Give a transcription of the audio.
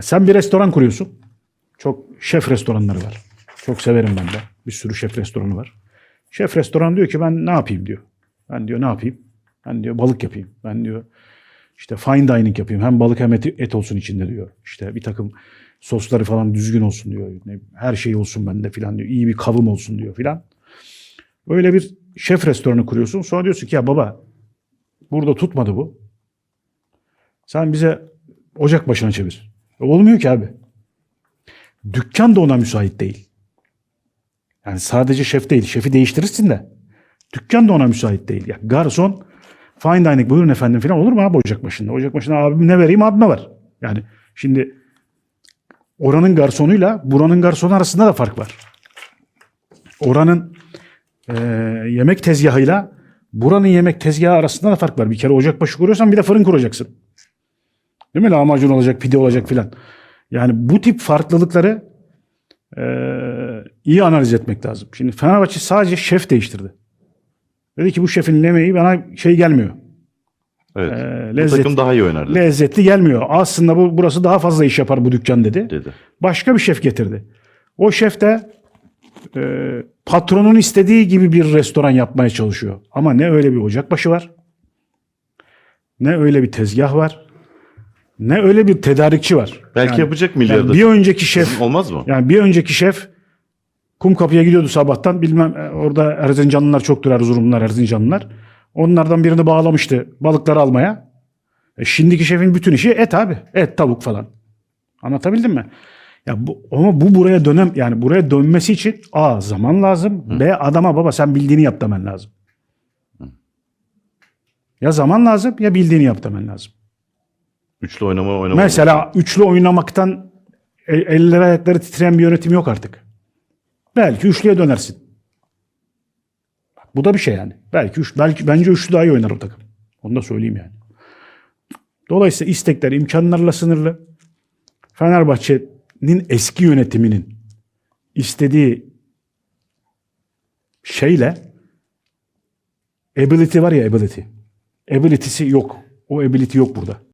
Sen bir restoran kuruyorsun. Çok şef restoranları var. Çok severim ben de. Bir sürü şef restoranı var. Şef restoran diyor ki ben ne yapayım diyor. Ben diyor ne yapayım? Ben diyor balık yapayım. Ben diyor işte fine dining yapayım. Hem balık hem et, et olsun içinde diyor. İşte bir takım sosları falan düzgün olsun diyor. Her şey olsun bende filan diyor. İyi bir kavım olsun diyor filan. Böyle bir şef restoranı kuruyorsun. Sonra diyorsun ki ya baba burada tutmadı bu. Sen bize ocak başına çevir. Olmuyor ki abi. Dükkan da ona müsait değil. Yani sadece şef değil. Şefi değiştirirsin de. Dükkan da ona müsait değil. Ya garson fine dining buyurun efendim falan olur mu abi ocak başında? Ocak başında abim ne vereyim abime var. Yani şimdi oranın garsonuyla buranın garsonu arasında da fark var. Oranın e, yemek tezgahıyla buranın yemek tezgahı arasında da fark var. Bir kere ocakbaşı kuruyorsan bir de fırın kuracaksın. Değil mi? Lahmacun olacak, pide olacak filan. Yani bu tip farklılıkları e, iyi analiz etmek lazım. Şimdi Fenerbahçe sadece şef değiştirdi. Dedi ki bu şefin yemeği bana şey gelmiyor. Evet. Ee, Bu takım daha iyi oynardı Lezzetli gelmiyor. Aslında bu burası daha fazla iş yapar bu dükkan dedi. dedi. Başka bir şef getirdi. O şef de e, patronun istediği gibi bir restoran yapmaya çalışıyor. Ama ne öyle bir ocakbaşı var. Ne öyle bir tezgah var. Ne öyle bir tedarikçi var. Belki Yani- yapacak yani milyarda. bir önceki şef Olmaz mı? yani bir önceki şef Kumkapı'ya gidiyordu sabahtan. Bilmem e, orada Erzincanlılar çoktur Erzurumlular, Erzincanlılar. Onlardan birini bağlamıştı balıkları almaya. E, şimdiki şefin bütün işi et abi. Et, tavuk falan. Anlatabildim mi? Ya bu ama bu buraya dönem yani buraya dönmesi için A zaman lazım. B adama baba sen bildiğini yap demen lazım. Ya zaman lazım ya bildiğini yap demen lazım. Üçlü oynama oynama. Mesela üçlü oynamaktan e- elleri ayakları titreyen bir yönetim yok artık. Belki üçlüye dönersin. Bu da bir şey yani. Belki üç, belki bence üçlü daha iyi oynar o takım. Onu da söyleyeyim yani. Dolayısıyla istekler imkanlarla sınırlı. Fenerbahçe'nin eski yönetiminin istediği şeyle ability var ya ability. Ability'si yok. O ability yok burada.